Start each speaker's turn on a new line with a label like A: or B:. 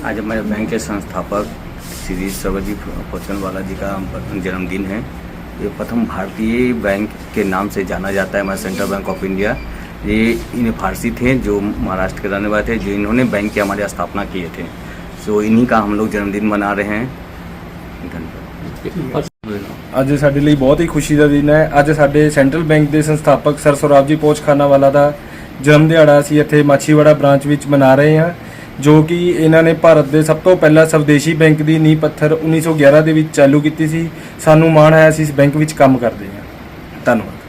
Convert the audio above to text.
A: आज हमारे बैंक के संस्थापक श्री सरवजी वाला जी का जन्मदिन है ये प्रथम भारतीय बैंक के नाम से जाना जाता है हमारा सेंट्रल बैंक ऑफ इंडिया ये इन फारसी थे जो महाराष्ट्र के रहने वाले थे जो इन्होंने बैंक की हमारी स्थापना किए थे सो इन्हीं का हम लोग जन्मदिन मना रहे हैं धन्यवाद
B: ਅੱਜ ਸਾਡੇ ਲਈ ਬਹੁਤ ਹੀ ਖੁਸ਼ੀ ਦਾ ਦਿਨ ਹੈ ਅੱਜ ਸਾਡੇ ਸੈਂਟਰਲ ਬੈਂਕ ਦੇ ਸੰਸਥਾਪਕ ਸਰ ਸੌਰਵ ਜੀ ਪੋਚਖਾਨਾ ਵਾਲਾ ਦਾ ਜਨਮ ਦਿਹਾੜਾ ਅਸੀਂ ਇੱਥੇ ਮਾਛੀਵਾੜਾ ਬ੍ਰਾਂਚ ਵਿੱਚ ਮਨਾ ਰਹੇ ਹਾਂ ਜੋ ਕਿ ਇਹਨਾਂ ਨੇ ਭਾਰਤ ਦੇ ਸਭ ਤੋਂ ਪਹਿਲਾ ਸਵਦੇਸ਼ੀ ਬੈਂਕ ਦੀ ਨੀਂਹ ਪੱਥਰ 1911 ਦੇ ਵਿੱਚ ਚਾਲੂ ਕੀਤੀ ਸੀ। ਸਾਨੂੰ ਮਾਣ ਹੈ, ਅਸੀਂ ਇਸ ਬੈਂਕ ਵਿੱਚ ਕੰਮ ਕਰਦੇ ਹਾਂ। ਧੰਨਵਾਦ।